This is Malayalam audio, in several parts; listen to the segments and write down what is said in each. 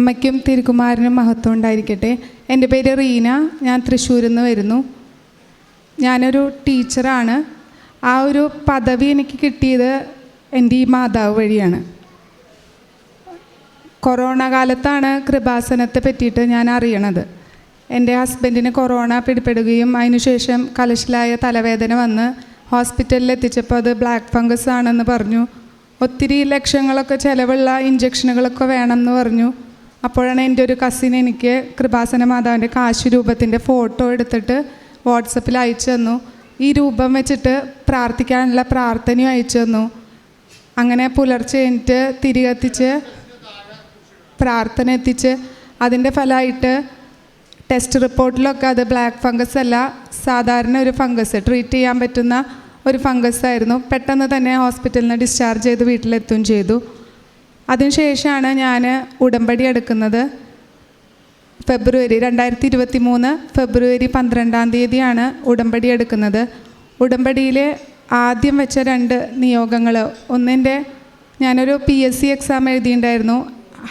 അമ്മയ്ക്കും തിരുക്കുമാരനും മഹത്വം ഉണ്ടായിരിക്കട്ടെ. എന്റെ പേര് റീന. ഞാൻ തൃശ്ശൂരിൽ നിന്ന് വരുന്നു. ഞാനൊരു ടീച്ചറാണ്. ആ ഒരു പദവി എനിക്ക് കിട്ടിയത് എന്റെ ഈ മാതാവ് വഴിയാണ്. കൊറോണ കാലത്താണ് കൃപാസനത്തെ പറ്റിയിട്ട് ഞാൻ അറിയണത്. എന്റെ ഹസ്ബൻഡിന് കൊറോണ പിടിപ്പെടുകയും അതിനുശേഷം കലശലായ തലവേദന വന്ന് ഹോസ്പിറ്റലിൽ എത്തിച്ചപ്പോൾ അത് ബ്ലാക്ക് ഫംഗസ് ആണെന്ന് പറഞ്ഞു. ഒത്തിരി ലക്ഷങ്ങളൊക്കെ ചിലവുള്ള ഇഞ്ചക്ഷനുകളൊക്കെ വേണമെന്ന് പറഞ്ഞു. അപ്പോഴാണ് എന്റെ ഒരു കസിൻ എനിക്ക് കൃപാസന മാതാവിന്റെ കാശ് രൂപത്തിന്റെ ഫോട്ടോ എടുത്തിട്ട് വാട്സപ്പിൽ അയച്ചു തന്നു. ഈ രൂപം വെച്ചിട്ട് പ്രാർത്ഥിക്കാനുള്ള പ്രാർത്ഥനയും അയച്ചു തന്നു. അങ്ങനെ പുലർച്ചെ കഴിഞ്ഞിട്ട് തിരികെത്തിച്ച് പ്രാർത്ഥന എത്തിച്ച് അതിന്റെ ഫലമായിട്ട് ടെസ്റ്റ് റിപ്പോർട്ടിലൊക്കെ അത് ബ്ലാക്ക് ഫംഗസ് അല്ല സാധാരണ ഒരു ഫംഗസ് ട്രീറ്റ് ചെയ്യാൻ പറ്റുന്ന ഒരു ഫംഗസ് ആയിരുന്നു. പെട്ടെന്ന് തന്നെ ഹോസ്പിറ്റലിൽ നിന്ന് ഡിസ്ചാർജ് ചെയ്ത് വീട്ടിലെത്തുകയും ചെയ്തു. അതിനുശേഷമാണ് ഞാൻ ഉടമ്പടി എടുക്കുന്നത്. ഫെബ്രുവരി രണ്ടായിരത്തി ഇരുപത്തി മൂന്ന് ഫെബ്രുവരി പന്ത്രണ്ടാം തീയതിയാണ് ഉടമ്പടി എടുക്കുന്നത്. ഉടമ്പടിയിൽ ആദ്യം വെച്ച രണ്ട് നിയോഗങ്ങൾ ഒന്നിന്റെ ഞാനൊരു പി എസ് സി എക്സാം എഴുതിയിട്ടുണ്ടായിരുന്നു.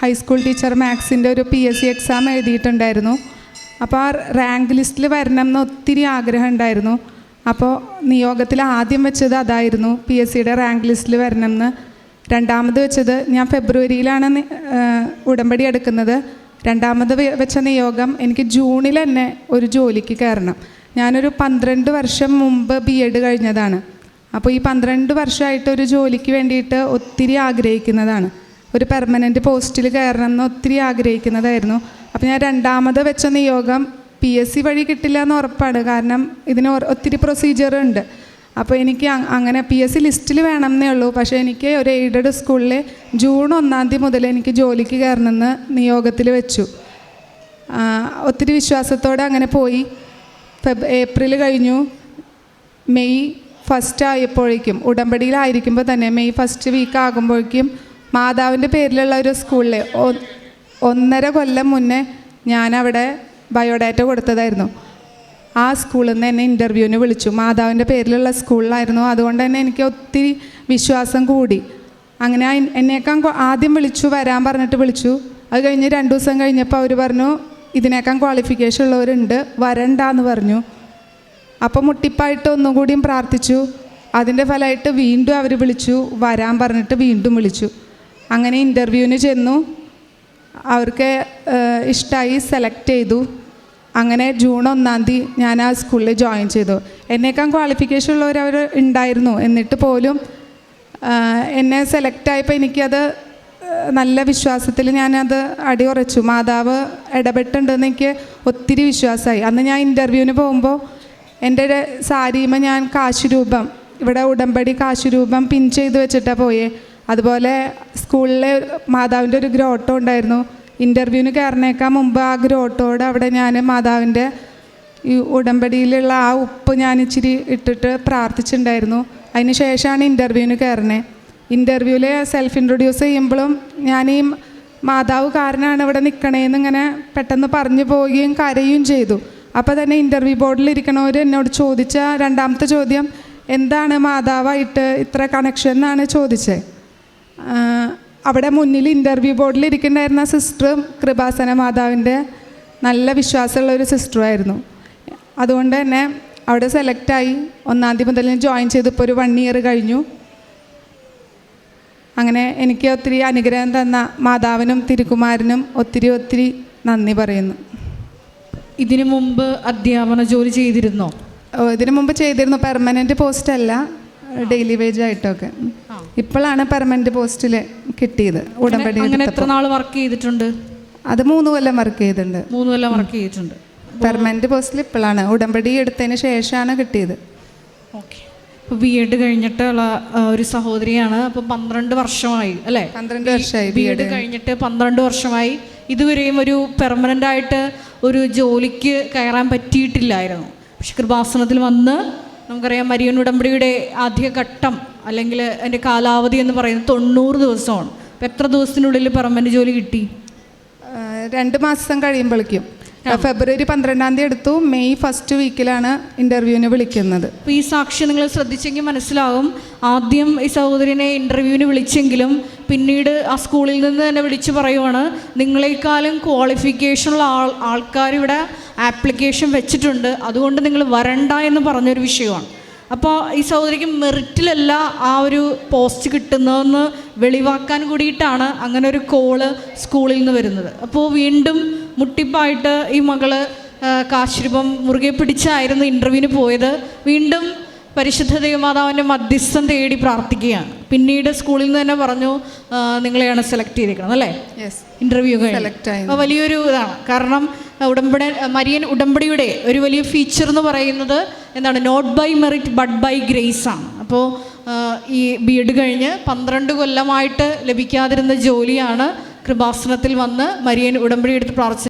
ഹൈസ്കൂൾ ടീച്ചർ മാത്സിന്റെ ഒരു പി എസ് സി എക്സാം എഴുതിയിട്ടുണ്ടായിരുന്നു. അപ്പോൾ ആ റാങ്ക് ലിസ്റ്റിൽ വരണം എന്ന് ഒത്തിരി ആഗ്രഹം ഉണ്ടായിരുന്നു. അപ്പോൾ നിയോഗത്തിൽ ആദ്യം വെച്ചത് അതായിരുന്നു. പി എസ് സിയുടെ റാങ്ക് ലിസ്റ്റിൽ വരണം എന്ന് രണ്ടാമത് വെച്ചത് ഞാൻ ഫെബ്രുവരിയിലാണ് ഉടമ്പടി എടുക്കുന്നത്. രണ്ടാമത് വെച്ച നിയോഗം എനിക്ക് ജൂണിൽ തന്നെ ഒരു ജോലിക്ക് കയറണം. ഞാനൊരു പന്ത്രണ്ട് വർഷം മുമ്പ് ബി എഡ് കഴിഞ്ഞതാണ്. അപ്പോൾ ഈ പന്ത്രണ്ട് വർഷമായിട്ട് ഒരു ജോലിക്ക് വേണ്ടിയിട്ട് ഒത്തിരി ആഗ്രഹിക്കുന്നതാണ്. ഒരു പെർമനന്റ് പോസ്റ്റിൽ കയറണം എന്ന് ഒത്തിരി ആഗ്രഹിക്കുന്നതായിരുന്നു. അപ്പോൾ ഞാൻ രണ്ടാമത് വെച്ച നിയോഗം പി എസ് സി വഴി കിട്ടില്ല എന്ന് ഉറപ്പാണ്. കാരണം ഇതിന് ഒത്തിരി പ്രൊസീജിയർ ഉണ്ട്. അപ്പോൾ എനിക്ക് അങ്ങനെ പി എസ് സി ലിസ്റ്റിൽ വേണം എന്നേ ഉള്ളൂ. പക്ഷേ എനിക്ക് ഒരു എയ്ഡഡ് സ്കൂളിൽ ജൂൺ ഒന്നാം തീയതി മുതൽ എനിക്ക് ജോലിക്ക് കയറണമെന്ന് നിയോഗത്തിൽ വെച്ചു. ഒത്തിരി വിശ്വാസത്തോടെ അങ്ങനെ പോയി. ഫെബ് ഏപ്രിൽ കഴിഞ്ഞു. മെയ് ഫസ്റ്റ് ആയപ്പോഴേക്കും ഉടമ്പടിയിലായിരിക്കുമ്പോൾ തന്നെ മെയ് ഫസ്റ്റ് വീക്ക് ആകുമ്പോഴേക്കും മാതാവിന്റെ പേരിലുള്ള ഒരു സ്കൂളിൽ ഒന്നര കൊല്ലം മുന്നേ ഞാനവിടെ ബയോഡാറ്റ കൊടുത്തതായിരുന്നു. ആ സ്കൂളിൽ നിന്ന് എന്നെ ഇന്റർവ്യൂവിന് വിളിച്ചു. മാതാവിന്റെ പേരിലുള്ള സ്കൂളിലായിരുന്നു അതുകൊണ്ട് തന്നെ എനിക്ക് ഒത്തിരി വിശ്വാസം കൂടി. അങ്ങനെ കൊ- ആദ്യം വിളിച്ചു വരാൻ പറഞ്ഞിട്ട് വിളിച്ചു. അത് കഴിഞ്ഞ് രണ്ട് ദിവസം കഴിഞ്ഞപ്പോൾ അവർ പറഞ്ഞു ഇതിനേക്കാൾ ക്വാളിഫിക്കേഷൻ ഉള്ളവരുണ്ട് വരണ്ടാന്ന് പറഞ്ഞു. അപ്പോൾ മുട്ടിപ്പായിട്ട് ഒന്നും കൂടിയും പ്രാർത്ഥിച്ചു. അതിന്റെ ഫലമായിട്ട് വീണ്ടും അവർ വിളിച്ചു വരാൻ പറഞ്ഞിട്ട് വീണ്ടും വിളിച്ചു. അങ്ങനെ ഇന്റർവ്യൂവിന് ചെന്നു. അവർക്ക് ഇഷ്ടമായി സെലക്ട് ചെയ്തു. അങ്ങനെ ജൂൺ ഒന്നാം തീയതി ഞാൻ ആ സ്കൂളിൽ ജോയിൻ ചെയ്തു. എന്നേക്കാൾ ക്വാളിഫിക്കേഷൻ ഉള്ളവർ അവർ ഉണ്ടായിരുന്നു. എന്നിട്ട് പോലും എന്നെ സെലക്ട് ആയപ്പോൾ എനിക്കത് നല്ല വിശ്വാസത്തിൽ ഞാനത് അടിയുറച്ചു. മാതാവ് ഇടപെട്ടുണ്ടെന്ന് എനിക്ക് ഒത്തിരി വിശ്വാസമായി. അന്ന് ഞാൻ ഇന്റർവ്യൂവിന് പോകുമ്പോൾ എന്റെ സാരിയുമ ഞാൻ കാശുരൂപം ഇവിടെ ഉടമ്പടി കാശുരൂപം പിൻ ചെയ്ത് വെച്ചിട്ടാണ് പോയേ. അതുപോലെ സ്കൂളിലെ മാതാവിന്റെ ഒരു ഗ്രോട്ടോ ഉണ്ടായിരുന്നു. ഇന്റർവ്യൂവിന് കയറുന്നേക്കാൾ മുമ്പ് ആ ഗ്രോട്ടോട് അവിടെ ഞാൻ മാതാവിന്റെ ഈ ഉടമ്പടിയിലുള്ള ആ ഉപ്പ് ഞാൻ ഇച്ചിരി ഇട്ടിട്ട് പ്രാർത്ഥിച്ചിട്ടുണ്ടായിരുന്നു. അതിന് ശേഷമാണ് ഇന്റർവ്യൂവിന് കയറുന്നത് ഇന്റർവ്യൂവിൽ സെൽഫ് ഇൻട്രൊഡ്യൂസ് ചെയ്യുമ്പോഴും ഞാൻ ഈ മാതാവ് കാരനാണ് ഇവിടെ നിൽക്കണേന്ന് ഇങ്ങനെ പെട്ടെന്ന് പറഞ്ഞു പോവുകയും കരയുകയും ചെയ്തു. അപ്പോൾ തന്നെ ഇന്റർവ്യൂ ബോർഡിൽ ഇരിക്കണവർ എന്നോട് ചോദിച്ച രണ്ടാമത്തെ ചോദ്യം എന്താണ് മാതാവായിട്ട് ഇത്ര കണക്ഷൻ എന്നാണ് ചോദിച്ചത് അവിടെ മുന്നിൽ ഇന്റർവ്യൂ ബോർഡിൽ ഇരിക്കുന്നുണ്ടായിരുന്ന സിസ്റ്ററും കൃപാസന മാതാവിന്റെ നല്ല വിശ്വാസമുള്ള ഒരു സിസ്റ്ററുമായിരുന്നു അതുകൊണ്ട് തന്നെ അവിടെ സെലക്റ്റായി ഒന്നാം തീയതി മുതൽ ഞാൻ ജോയിൻ ചെയ്തപ്പോൾ ഒരു വൺ ഇയർ കഴിഞ്ഞു. അങ്ങനെ എനിക്ക് ഒത്തിരി അനുഗ്രഹം തന്ന മാതാവിനും തിരുക്കുമാരനും ഒത്തിരി ഒത്തിരി നന്ദി പറയുന്നു. ഇതിനു മുമ്പ് അധ്യാപന ജോലി ചെയ്തിരുന്നോ? ഇതിനു മുമ്പ് ചെയ്തിരുന്നു. പെർമനന്റ് പോസ്റ്റ് അല്ല ഡെയിലി വേജ് ആയിട്ടൊക്കെ. ഇപ്പോഴാണ് പെർമനന്റ് പോസ്റ്റിൽ കിട്ടിയത് ഉടമ്പടി അങ്ങനെ എത്ര നാൾ വർക്ക് ചെയ്തിട്ടുണ്ട്? അത് മൂന്ന് കൊല്ലം വർക്ക് ചെയ്തിട്ടുണ്ട്. മൂന്ന് കൊല്ലം വർക്ക് ചെയ്തിട്ടുണ്ട്. പെർമനന്റ് പോസ്റ്റിൽ ഇപ്പോഴാണ് ഉടമ്പടി എടുത്തതിന് ശേഷമാണ് കിട്ടിയത്. ഓക്കെ ബി എഡ് കഴിഞ്ഞിട്ടുള്ള ഒരു സഹോദരിയാണ്. അപ്പോൾ പന്ത്രണ്ട് വർഷമായി അല്ലേ? പന്ത്രണ്ട് വർഷമായി ബി എഡ് കഴിഞ്ഞിട്ട് പന്ത്രണ്ട് വർഷമായി ഇതുവരെയും ഒരു പെർമനന്റ് ആയിട്ട് ഒരു ജോലിക്ക് കയറാൻ പറ്റിയിട്ടില്ലായിരുന്നു. പക്ഷെ കൃപാസനത്തിൽ വന്ന് നമുക്കറിയാം മരിയൻ ഉടമ്പടിയുടെ ആദ്യഘട്ടം അല്ലെങ്കിൽ അതിന്റെ കാലാവധി എന്ന് പറയുന്നത് തൊണ്ണൂറ് ദിവസമാണ്. എത്ര ദിവസത്തിനുള്ളിൽ പെർമനന്റ് ജോലി കിട്ടി? രണ്ട് മാസം കഴിയുമ്പോഴേക്കും. ഫെബ്രുവരി പന്ത്രണ്ടാം തീയതി എടുത്തു. മെയ് ഫസ്റ്റ് വീക്കിലാണ് ഇന്റർവ്യൂവിന് വിളിക്കുന്നത്. അപ്പോൾ ഈ സാക്ഷി നിങ്ങൾ ശ്രദ്ധിച്ചെങ്കിൽ മനസ്സിലാവും. ആദ്യം ഈ സഹോദരിനെ ഇന്റർവ്യൂവിന് വിളിച്ചെങ്കിലും പിന്നീട് ആ സ്കൂളിൽ നിന്ന് തന്നെ വിളിച്ച് പറയുവാണ് നിങ്ങളെക്കാളും ക്വാളിഫിക്കേഷനുള്ള ആൾ ആൾക്കാരിവിടെ ആപ്ലിക്കേഷൻ വെച്ചിട്ടുണ്ട്. അതുകൊണ്ട് നിങ്ങൾ വരണ്ട എന്ന് പറഞ്ഞൊരു വിഷയമാണ്. അപ്പോൾ ഈ സഹോദരിക്ക് മെറിറ്റിലല്ല ആ ഒരു പോസ്റ്റ് കിട്ടുന്നതെന്ന് വെളിവാക്കാൻ കൂടിയിട്ടാണ് അങ്ങനെ ഒരു കോൾ സ്കൂളിൽ നിന്ന് വരുന്നത്. അപ്പോൾ വീണ്ടും മുട്ടിപ്പായിട്ട് ഈ മകൾ കാശ്രൂപം മുറുകെ പിടിച്ചായിരുന്നു ഇന്റർവ്യൂവിന് പോയത്. വീണ്ടും പരിശുദ്ധ ദേവമാതാവിന്റെ മധ്യസ്ഥം തേടി പ്രാർത്ഥിക്കുകയാണ്. പിന്നീട് സ്കൂളിൽ നിന്ന് തന്നെ പറഞ്ഞു നിങ്ങളെയാണ് സെലക്ട് ചെയ്തിരിക്കുന്നത് അല്ലേ? ഇന്റർവ്യൂ. അപ്പോൾ വലിയൊരു ഇതാണ്. കാരണം ഉടമ്പടി മരിയൻ ഉടമ്പടിയുടെ ഒരു വലിയ ഫീച്ചർ എന്ന് പറയുന്നത് എന്താണ്? Not by merit but by grace ആണ്. അപ്പോൾ ഈ ബി എഡ് കഴിഞ്ഞ് പന്ത്രണ്ട് കൊല്ലമായിട്ട് ലഭിക്കാതിരുന്ന ജോലിയാണ് കൃപാസനത്തിൽ വന്ന് മരിയൻ ഉടമ്പടി എടുത്ത് പ്രാർത്ഥിച്ചു